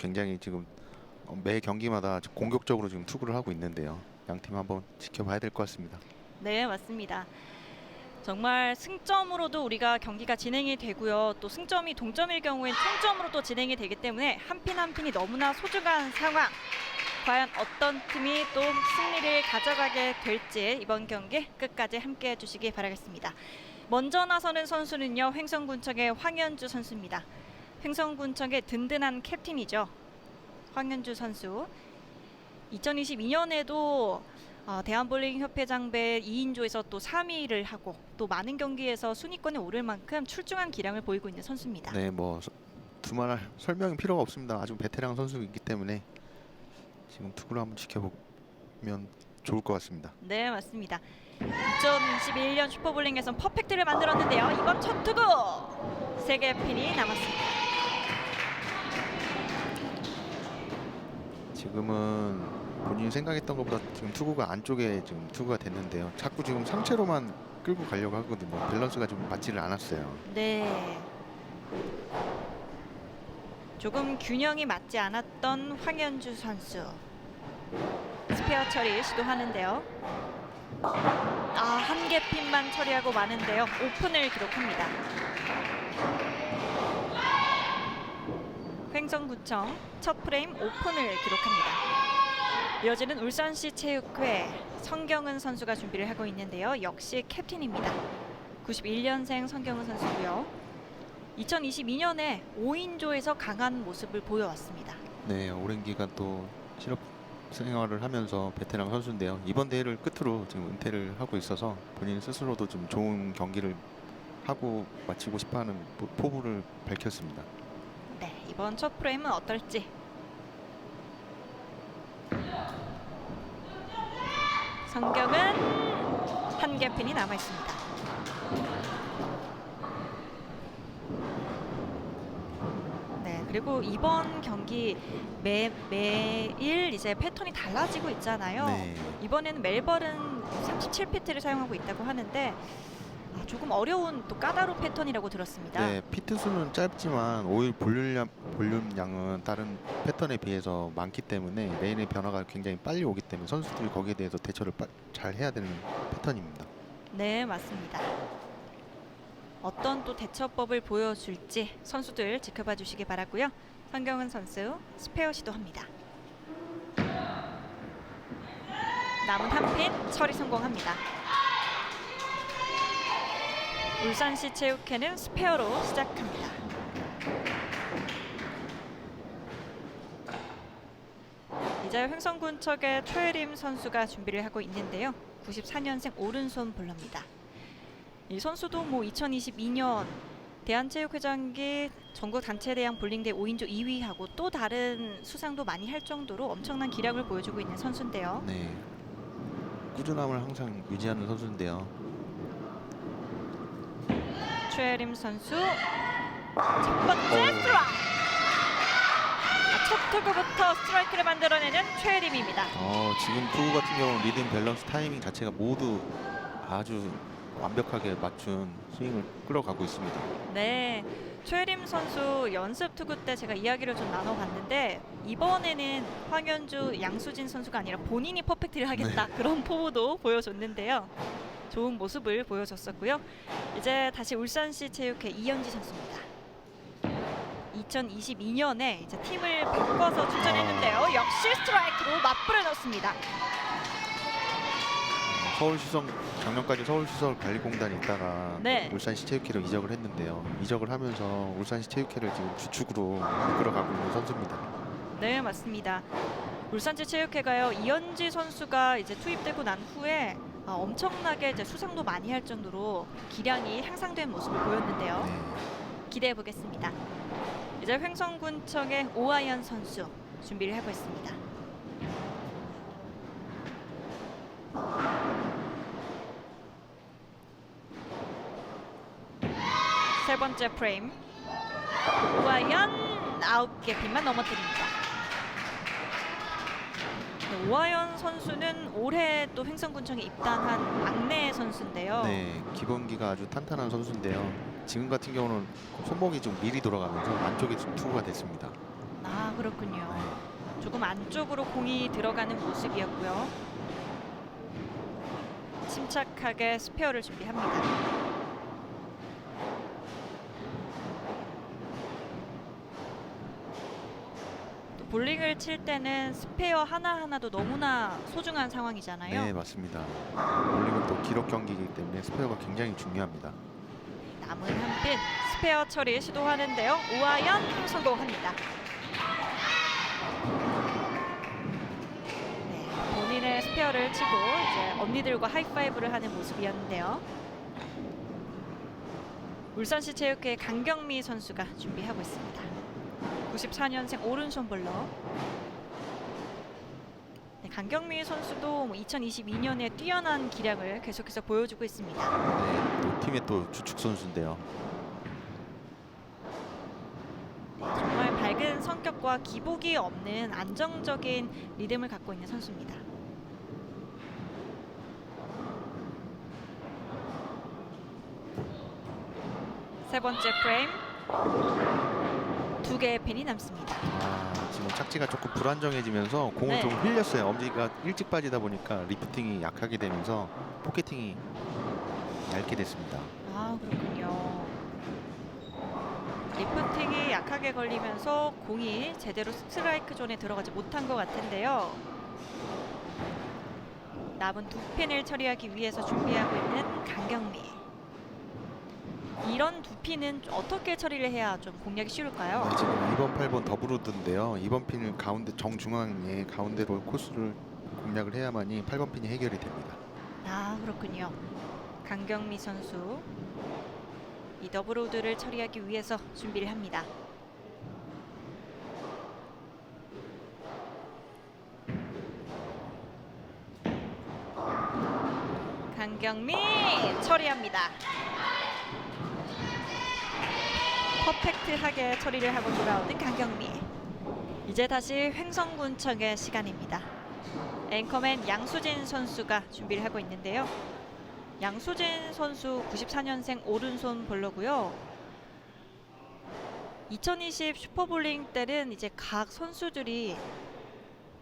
굉장히 지금 어, 매 경기마다 공격적으로 지금 투구를 하고 있는데요. 양팀 한번 지켜봐야 될 것 같습니다. 네, 맞습니다. 정말 승점으로도 우리가 경기가 진행이 되고요. 또 승점이 동점일 경우엔 총점으로 또 진행이 되기 때문에 한 핀 한 핀이 너무나 소중한 상황. 과연 어떤 팀이 또 승리를 가져가게 될지 이번 경기 끝까지 함께 해 주시기 바라겠습니다. 먼저 나서는 선수는요 횡성군청의 황현주 선수입니다. 횡성군청의 든든한 캡틴이죠. 황현주 선수. 2022년에도 어, 대한볼링협회 장배 2인조에서 또 3위를 하고 또 많은 경기에서 순위권에 오를 만큼 출중한 기량을 보이고 있는 선수입니다. 네, 뭐 서- 두말 설명이 필요가 없습니다. 아주 베테랑 선수이기 때문에 지금 투구를 한번 지켜보면 좋을 것 같습니다. 네, 맞습니다. 2021년 슈퍼볼링에선 퍼펙트를 만들었는데요. 이번 첫 투구 세개 핀이 남았습니다. 지금은 본인이 생각했던 것보다 지금 투구가 안쪽에 지금 투구가 됐는데요. 자꾸 지금 상체로만 끌고 가려고 하거든요. 밸런스가 좀 맞지를 않았어요. 네. 조금 균형이 맞지 않았던 황현주 선수. 스페어 처리 시도하는데요. 아, 한 개 핀만 처리하고 마는데요. 오픈을 기록합니다. 횡성구청 첫 프레임 오픈을 기록합니다. 이어지는 울산시 체육회 성경은 선수가 준비를 하고 있는데요. 역시 캡틴입니다. 91년생 성경은 선수고요. 2022년에 5인조에서 강한 모습을 보여왔습니다. 네, 오랜 기간 또 실업 생활을 하면서 베테랑 선수인데요. 이번 대회를 끝으로 지금 은퇴를 하고 있어서 본인 스스로도 좀 좋은 경기를 하고 마치고 싶어하는 포- 포부를 밝혔습니다. 네, 이번 첫 프레임은 어떨지. 성경은 한 개 핀이 남아 있습니다. 네, 그리고 이번 경기 매 매일 이제 패턴이 달라지고 있잖아요. 네, 이번에는 멜버른 37피트를 사용하고 있다고 하는데 아, 조금 어려운 또 까다로운 패턴이라고 들었습니다. 네, 피트 수는 짧지만 오일 볼륨 볼륨량은 다른 패턴에 비해서 많기 때문에 레인의 변화가 굉장히 빨리 오기 때문에 선수들이 거기에 대해서 대처를 빠- 잘 해야 되는 패턴입니다. 네, 맞습니다. 어떤 또 대처법을 보여줄지 선수들 지켜봐 주시기 바라고요. 성경은 선수 스페어 시도합니다. 남은 한 핀 처리 성공합니다. 울산시 체육회는 스페어로 시작합니다. 이제 횡성군 척의 최혜림 선수가 준비를 하고 있는데요. 94년생 오른손 볼러입니다. 이 선수도 뭐 2022년 대한체육회장기 전국 단체대항 볼링대 5인조 2위하고 또 다른 수상도 많이 할 정도로 엄청난 기량을 보여주고 있는 선수인데요. 네, 꾸준함을 항상 유지하는 선수인데요. 최혜림 선수 첫 번째 스트라이크! 아, 첫 투구부터 스트라이크를 만들어내는 최혜림입니다. 어, 지금 투구 같은 경우는 리듬 밸런스 타이밍 자체가 모두 아주 완벽하게 맞춘 스윙을 끌어가고 있습니다. 네, 최혜림 선수 연습 투구 때 제가 이야기를 좀 나눠봤는데 이번에는 황현주, 양수진 선수가 아니라 본인이 퍼펙트를 하겠다 그런 포부도 보여줬는데요. 좋은 모습을 보여줬었고요. 이제 다시 울산시 체육회 이현지 선수입니다. 2022년에 이제 팀을 바꿔서 출전했는데요. 역시 스트라이크로 맞불을 넣습니다. 서울시청 작년까지 서울시설 관리공단에 있다가 네. 울산시 체육회로 이적을 했는데요. 이적을 하면서 울산시 체육회를 지금 주축으로 이끌어가고 있는 선수입니다. 네 맞습니다. 울산시 체육회가요 이현지 선수가 이제 투입되고 난 후에 아, 엄청나게 이제 수상도 많이 할 정도로 기량이 향상된 모습을 보였는데요. 네. 기대해 보겠습니다. 이제 횡성군청의 오하연 선수 준비를 하고 있습니다. 세 번째 프레임 오하연 아홉 개 핀만 넘어뜨립니다. 네, 오하연 선수는 올해 또 횡성군청에 입단한 막내 선수인데요. 네, 기본기가 아주 탄탄한 선수인데요. 지금 같은 경우는 손목이 좀 미리 돌아가면서 안쪽에 좀 투구가 됐습니다. 아, 아 그렇군요. 네. 조금 안쪽으로 공이 들어가는 모습이었고요. 침착하게 스페어를 준비합니다. 볼링을 칠 때는 스페어 하나하나도 너무나 소중한 상황이잖아요. 네, 맞습니다. 볼링은 또 기록 경기이기 때문에 스페어가 굉장히 중요합니다. 남은 한 핀 스페어 처리 시도하는데요. 우아연 성공합니다. 네, 본인의 스페어를 치고 이제 언니들과 하이파이브를 하는 모습이었는데요. 울산시 체육회 강경미 선수가 준비하고 있습니다. 94년생 오른손 볼러. 네, 강경미 선수도 2022년에 뛰어난 기량을 계속해서 보여주고 있습니다. 네, 또 팀의 또 주축 선수인데요. 정말 밝은 성격과 기복이 없는 안정적인 리듬을 갖고 있는 선수입니다. 세 번째 프레임 두 개의 핀이 남습니다. 아, 지금 착지가 조금 불안정해지면서 공을 네. 좀 흘렸어요. 엄지가 일찍 빠지다 보니까 리프팅이 약하게 되면서 포켓팅이 얇게 됐습니다. 아 그렇군요. 리프팅이 약하게 걸리면서 공이 제대로 스트라이크 존에 들어가지 못한 것 같은데요. 남은 두 핀을 처리하기 위해서 준비하고 있는 강경미. 이런 두 핀은 어떻게 처리를 해야 좀 공략이 쉬울까요? 네, 지금 2번, 8번 더블우드인데요. 2번 핀을 가운데 정중앙에 가운데로 코스를 공략을 해야만이 8번 핀이 해결이 됩니다. 아 그렇군요. 강경미 선수 이 더블로드를 처리하기 위해서 준비를 합니다. 강경미 처리합니다. 퍼펙트하게 처리를 하고 돌아오는 강경미. 이제 다시 횡성군청의 시간입니다. 앵커맨 양수진 선수가 준비를 하고 있는데요. 양수진 선수 94년생 오른손 볼러고요. 2020 슈퍼볼링 때는 이제 각 선수들이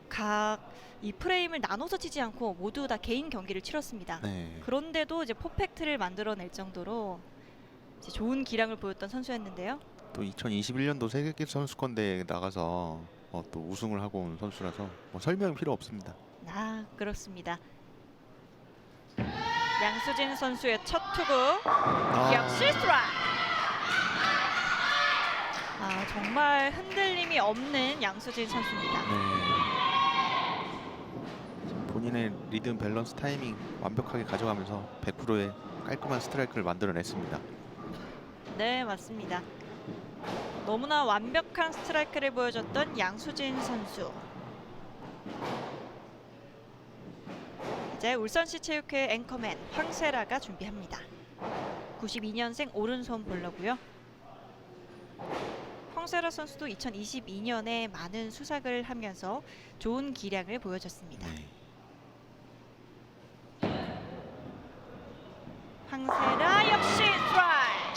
각 이 프레임을 나눠서 치지 않고 모두 다 개인 경기를 치렀습니다. 네. 그런데도 이제 퍼펙트를 만들어낼 정도로 이제 좋은 기량을 보였던 선수였는데요. 또 2021년도 세계 선수권 대회에 나가서 어, 또 우승을 하고 온 선수라서 뭐 설명 필요 없습니다. 아 그렇습니다. 양수진 선수의 첫 투구 아, 역시 스트라이크. 아 정말 흔들림이 없는 양수진 선수입니다. 네. 본인의 리듬 밸런스 타이밍 완벽하게 가져가면서 100%의 깔끔한 스트라이크를 만들어냈습니다. 네 맞습니다. 너무나 완벽한 스트라이크를 보여줬던 양수진 선수. 이제 울산시 체육회 앵커맨 황세라가 준비합니다. 92년생 오른손 볼러고요. 황세라 선수도 2022년에 많은 수삭을 하면서 좋은 기량을 보여줬습니다. 네. 황세라 역시 스트라이크.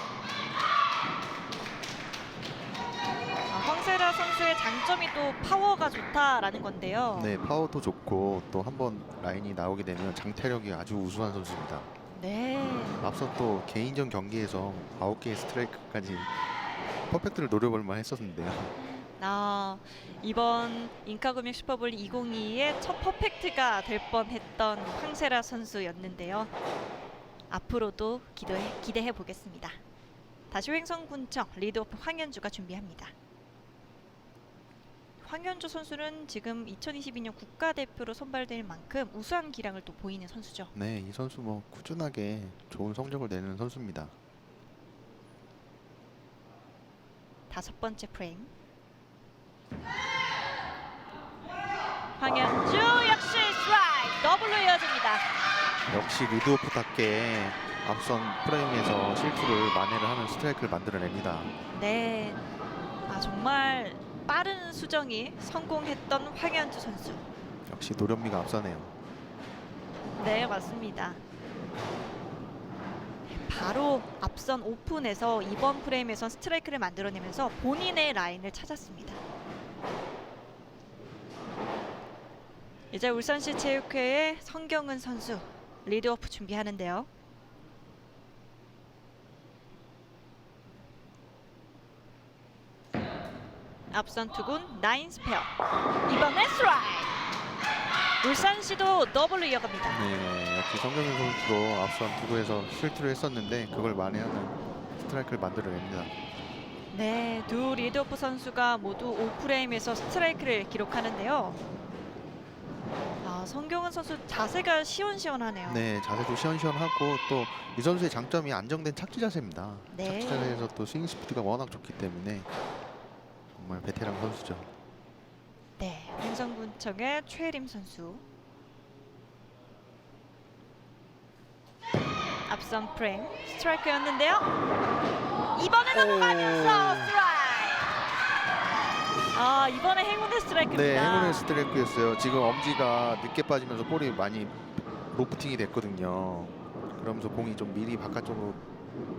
아, 황세라 선수의 장점이 또 파워가 좋다라는 건데요. 네, 파워도 좋고 또 한 번 라인이 나오게 되면 장타력이 아주 우수한 선수입니다. 네. 앞서 또 개인전 경기에서 9개의 스트라이크까지 퍼펙트를 노려볼 만 했었는데요. 아, 이번 인카금융 슈퍼볼 2022의 첫 퍼펙트가 될 뻔했던 황세라 선수였는데요. 앞으로도 기대해, 기대해 보겠습니다. 다시 횡성군청 리드오프 황현주가 준비합니다. 황현주 선수는 지금 2022년 국가대표로 선발될 만큼 우수한 기량을 또 보이는 선수죠. 네, 이 선수 뭐 꾸준하게 좋은 성적을 내는 선수입니다. 다섯 번째 프레임. 황현주 역시 스트라이크 더블로 이어집니다. 역시 리드오프답게 앞선 프레임에서 실수를 만회를 하는 스트라이크를 만들어냅니다. 네, 아 정말 빠른 수정이 성공했던 황현주 선수. 역시 노련미가 앞서네요. 네, 맞습니다. 바로 앞선 오픈에서 이번 프레임에서 스트라이크를 만들어내면서 본인의 라인을 찾았습니다. 이제 울산시 체육회의 성경은 선수 리드오프 준비하는데요. 앞선 투군 나인 스페어 이번엔 스트라이크 울산시도 더블로 이어갑니다. 네, 역시 성경윤 선수도 앞선 투구에서 실투를 했었는데 그걸 만회하는 스트라이크를 만들어냅니다. 네, 두 리드오프 선수가 모두 5프레임에서 스트라이크를 기록하는데요. 아, 성경은 선수 자세가 시원시원하네요. 네, 자세도 시원시원하고 또 이 선수의 장점이 안정된 착지 자세입니다. 네. 착지 자세에서 또 스윙 스피드가 워낙 좋기 때문에 정말 베테랑 선수죠. 네, 행성군청의 최혜림 선수. 앞선 프레임 스트라이크였는데요. 이번에 넘어가면서 스트라이크. 아 이번에 행운의 스트라이크입니다. 네, 행운의 스트라이크였어요. 지금 엄지가 늦게 빠지면서 볼이 많이 로프팅이 됐거든요. 그러면서 공이 좀 미리 바깥쪽으로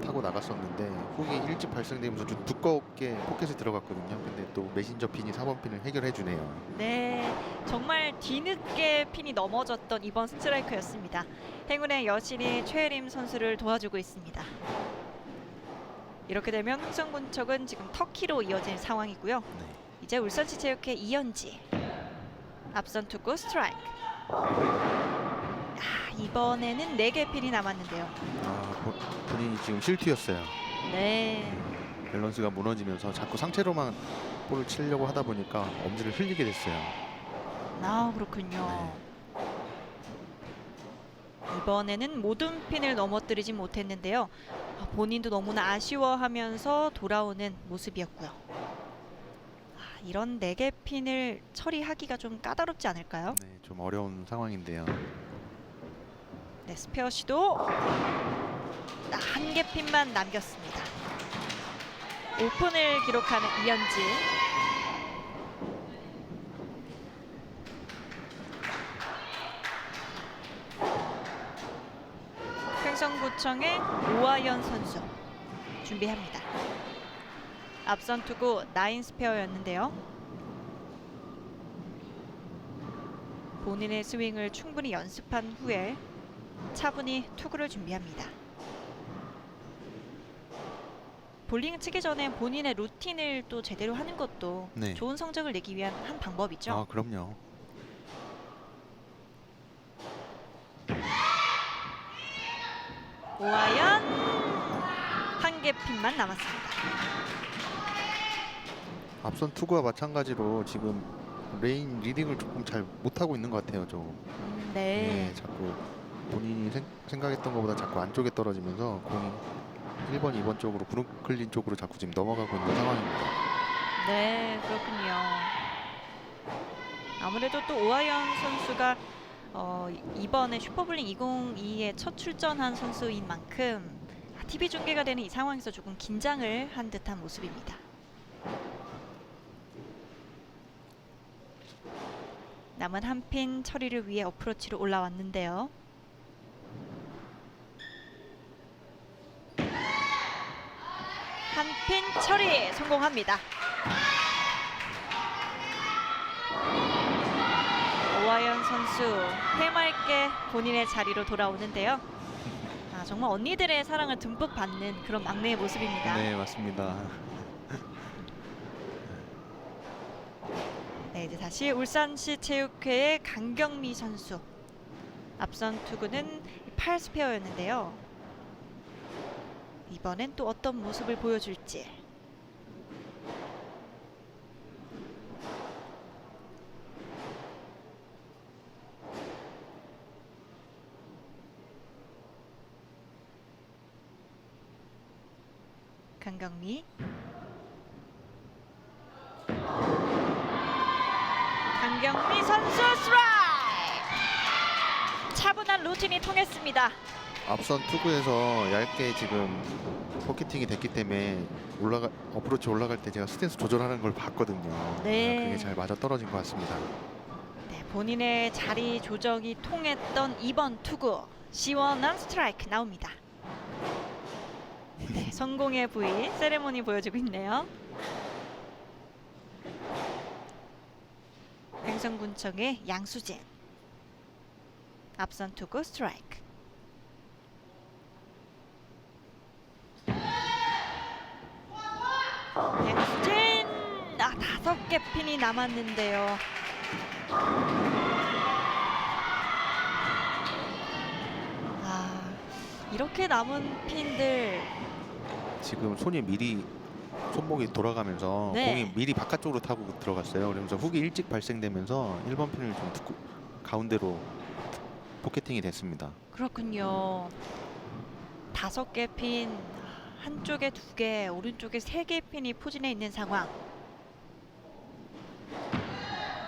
타고 나갔었는데 훅이 일찍 발생되면서 좀 두껍게 포켓에 들어갔거든요. 근데 또 메신저 핀이 4번 핀을 해결해 주네요. 네, 정말 뒤늦게 핀이 넘어졌던 이번 스트라이크였습니다. 행운의 여신이 최혜림 선수를 도와주고 있습니다. 이렇게 되면 흥성군 척은 지금 터키로 이어진 상황이고요. 네. 이제 울산시 체육회 이현지 앞선 투구 스트라이크. 아, 이번에는 4개 핀이 남았는데요. 아, 보- 본인이 지금 실투였어요. 네. 밸런스가 무너지면서 자꾸 상체로만 볼을 치려고 하다 보니까 엄지를 흘리게 됐어요. 아, 그렇군요. 이번에는 모든 핀을 넘어뜨리지 못했는데요. 아, 본인도 너무나 아쉬워하면서 돌아오는 모습이었고요. 아, 이런 4개 핀을 처리하기가 좀 까다롭지 않을까요? 네, 좀 어려운 상황인데요. 네, 스페어 시도 한 개 핀만 남겼습니다. 오픈을 기록하는 이현지. 횡성구청의 오하연 선수 준비합니다. 앞선 투구 나인 스페어였는데요. 본인의 스윙을 충분히 연습한 후에 차분히 투구를 준비합니다. 볼링 치기 전에 본인의 루틴을 또 제대로 하는 것도 네. 좋은 성적을 내기 위한 한 방법이죠. 아, 그럼요. 오하연 한 개 핀만 남았습니다. 앞선 투구와 마찬가지로 지금 레인 리딩을 조금 잘 못하고 있는 것 같아요. 좀. 음, 네, 네. 자꾸 본인이 생, 생각했던 것보다 자꾸 안쪽에 떨어지면서 공이 1번, 2번 쪽으로 브루클린 쪽으로 자꾸 지금 넘어가고 있는 상황입니다. 네, 그렇군요. 아무래도 또 오하연 선수가 어, 이번에 슈퍼블링 2022에 첫 출전한 선수인 만큼 TV 중계가 되는 이 상황에서 조금 긴장을 한 듯한 모습입니다. 남은 한 핀 처리를 위해 어프로치로 올라왔는데요. 한 핀 처리 성공합니다. 오하연 선수 해맑게 본인의 자리로 돌아오는데요. 아, 정말 언니들의 사랑을 듬뿍 받는 그런 막내의 모습입니다. 네, 맞습니다. 네, 이제 다시 울산시 체육회의 강경미 선수. 앞선 투구는 8스페어였는데요. 이번엔 또 어떤 모습을 보여줄지. 강경미. 강경미 선수 스트라이크! 차분한 루틴이 통했습니다 앞선 투구에서 얇게 지금 포켓팅이 됐기 때문에 올라가 어프로치 올라갈 때 제가 스탠스 조절하는 걸 봤거든요. 네. 아, 그게 잘 맞아 떨어진 것 같습니다. 네, 본인의 자리 조정이 통했던 이번 투구 시원한 스트라이크 나옵니다 네, 성공의 부위 세레모니 보여주고 있네요 횡성군청의 양수진. 앞선 투구 스트라이크. 양수진 아 다섯 개 핀이 남았는데요. 아 이렇게 남은 핀들 지금 손이 미리 손목이 돌아가면서 네. 공이 미리 바깥쪽으로 타고 들어갔어요. 그러면서 훅이 일찍 발생되면서 1번 핀을 좀 두고 가운데로 포켓팅이 됐습니다. 그렇군요. 다섯 개 핀, 한쪽에 두 개, 오른쪽에 세개 핀이 포진해 있는 상황.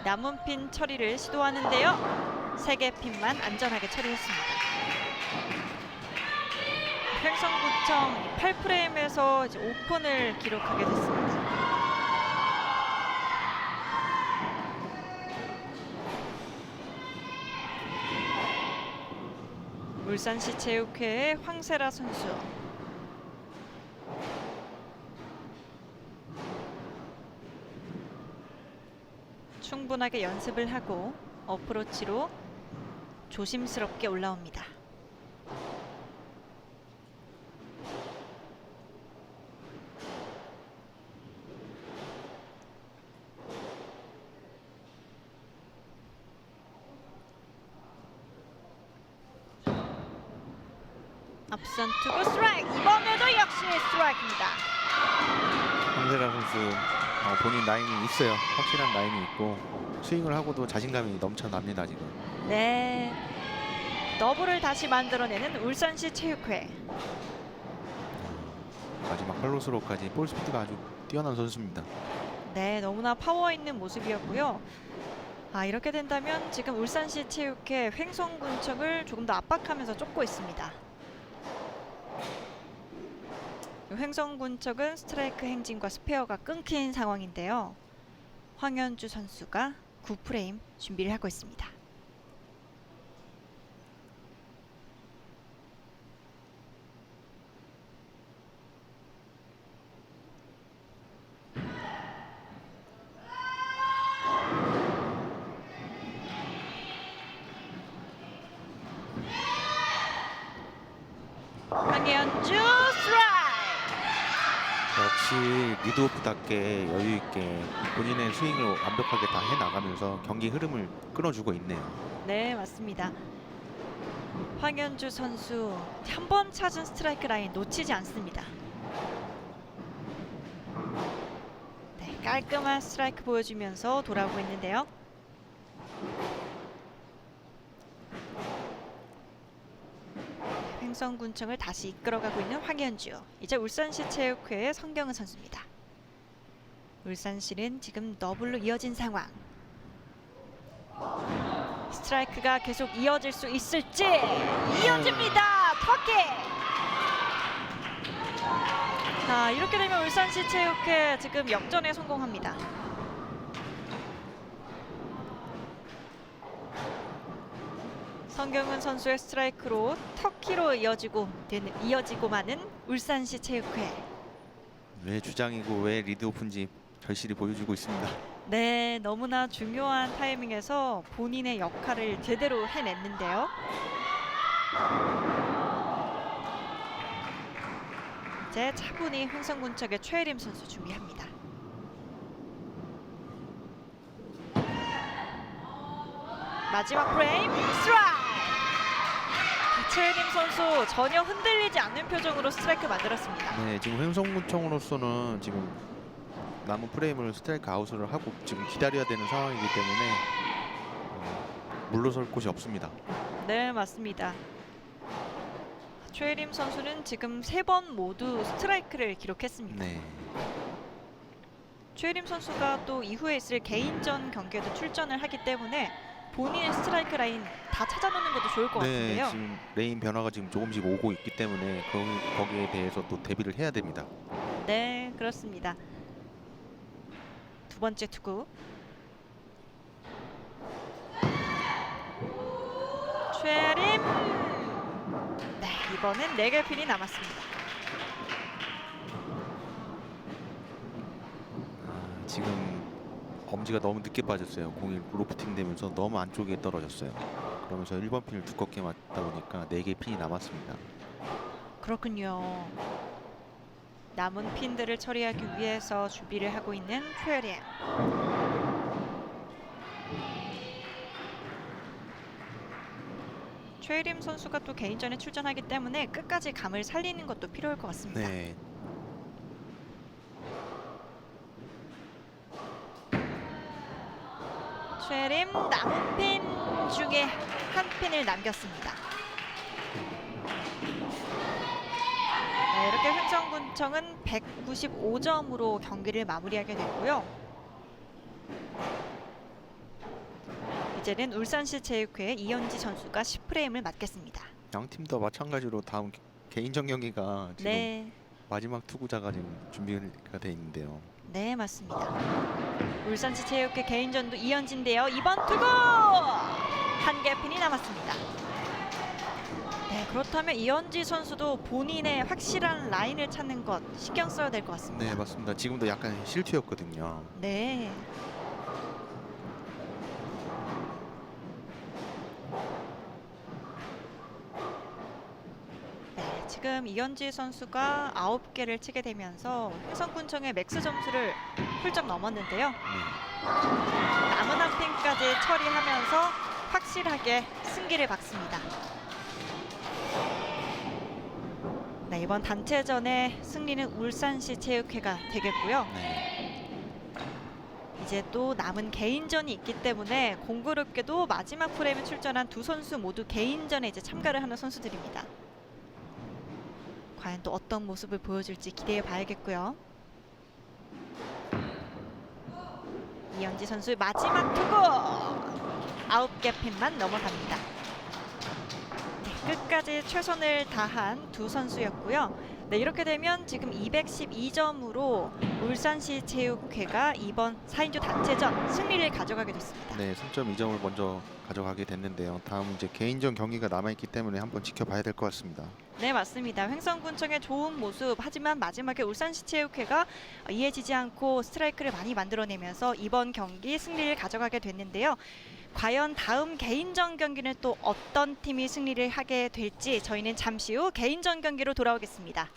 남은 핀 처리를 시도하는데요. 세 개 핀만 안전하게 처리했습니다. 횡성구청 8프레임에서 이제 오픈을 기록하게 됐습니다. 울산시 체육회의 황세라 선수. 충분하게 연습을 하고 어프로치로 조심스럽게 올라옵니다. 앞선 투구 스트라이크 이번에도 역시 스트라이크입니다. 황세라 선수 어, 본인 라인이 있어요. 확실한 라인이 있고 스윙을 하고도 자신감이 넘쳐납니다 지금. 네. 더블을 다시 만들어내는 울산시 체육회. 마지막 팔로스로까지 볼 스피드가 아주 뛰어난 선수입니다. 네, 너무나 파워 있는 모습이었고요. 아, 이렇게 된다면 지금 울산시 체육회 횡성군청을 조금 더 압박하면서 쫓고 있습니다. 횡성군청은 스트라이크 행진과 스페어가 끊긴 상황인데요. 황현주 선수가 9프레임 준비를 하고 있습니다. 황현주 스트라이크! 리드오프답게 여유 있게 본인의 스윙을 완벽하게 다 해나가면서 경기 흐름을 끊어주고 있네요. 네, 맞습니다. 황현주 선수 한 번 찾은 스트라이크 라인 놓치지 않습니다. 네, 깔끔한 스트라이크 보여주면서 돌아오고 있는데요. 횡성군청을 다시 이끌어가고 있는 황현주. 이제 울산시 체육회의 성경은 선수입니다. 울산시는 지금 더블로 이어진 상황. 스트라이크가 계속 이어질 수 있을지 이어집니다. 터키. 자 이렇게 되면 울산시 체육회 지금 역전에 성공합니다. 성경은 선수의 스트라이크로 터키로 이어지고 되는 이어지고 마는 울산시 체육회. 왜 주장이고 왜 리드오프인지 절실히 보여주고 있습니다. 네, 너무나 중요한 타이밍에서 본인의 역할을 제대로 해냈는데요. 이제 차분히 흥성군 척의 최혜림 선수 준비합니다. 마지막 프레임 스트라이크! 최혜림 선수 전혀 흔들리지 않는 표정으로 스트라이크 만들었습니다. 네, 지금 횡성구청으로서는 지금 남은 프레임을 스트라이크 아웃을 하고 지금 기다려야 되는 상황이기 때문에 어, 물러설 곳이 없습니다. 네, 맞습니다. 최혜림 선수는 지금 세 번 모두 스트라이크를 기록했습니다. 네, 최혜림 선수가 또 이후에 있을 개인전 경기에도 출전을 하기 때문에 본인의 스트라이크 라인 다 찾아놓는 것도 좋을 것 네, 같은데요. 지금 레인 변화가 지금 조금씩 오고 있기 때문에 거, 거기에 대해서 또 대비를 해야 됩니다. 네, 그렇습니다. 두 번째 투구. 최혜림. 네, 이번엔 네개 핀이 남았습니다. 아, 지금 엄지가 너무 늦게 빠졌어요. 공이 로프팅 되면서 너무 안쪽에 떨어졌어요. 그러면서 1번 핀을 두껍게 맞다 보니까 4개 핀이 남았습니다. 그렇군요. 남은 핀들을 처리하기 위해서 준비를 하고 있는 최예림. 최예림 선수가 또 개인전에 출전하기 때문에 끝까지 감을 살리는 것도 필요할 것 같습니다. 네. 최림 남은 핀 중에 한 핀을 남겼습니다. 네, 이렇게 횡성군청은 195점으로 경기를 마무리하게 됐고요. 이제는 울산시 체육회 이현지 선수가 10프레임을 맡겠습니다. 양 팀 다 마찬가지로 다음 개- 개인전 경기가 지금 네, 마지막 투구자가 지금 준비가 돼 있는데요. 네 맞습니다. 울산시 체육회 개인전도 이현진인데요. 이번 투구 한 개 핀이 남았습니다. 네 그렇다면 이현지 선수도 본인의 확실한 라인을 찾는 것 신경 써야 될 것 같습니다. 네, 맞습니다. 지금도 약간 실투였거든요. 네. 네, 지금 이현지 선수가 9개를 치게 되면서 횡성군청의 맥스 점수를 훌쩍 넘었는데요. 네. 남은 한 핀까지 처리하면서 확실하게 승기를 받습니다. 이번 단체전의 승리는 울산시 체육회가 되겠고요. 네. 이제 또 남은 개인전이 있기 때문에 공교롭게도 마지막 프레임에 출전한 두 선수 모두 개인전에 이제 참가를 하는 선수들입니다. 과연 또 어떤 모습을 보여줄지 기대해 봐야겠고요. 이현지 선수의 마지막 투구 아홉 개 핀만 넘어갑니다. 네, 끝까지 최선을 다한 두 선수였고요. 네, 이렇게 되면 지금 212점으로 울산시 체육회가 이번 4인조 단체전 승리를 가져가게 됐습니다. 네, 승점 2점을 먼저 가져가게 됐는데요. 다음 이제 개인전 경기가 남아 있기 때문에 한번 지켜봐야 될 것 같습니다. 네 맞습니다. 횡성군청의 좋은 모습 하지만 마지막에 울산시 체육회가 이해지지 않고 스트라이크를 많이 만들어내면서 이번 경기 승리를 가져가게 됐는데요. 과연 다음 개인전 경기는 또 어떤 팀이 승리를 하게 될지 저희는 잠시 후 개인전 경기로 돌아오겠습니다.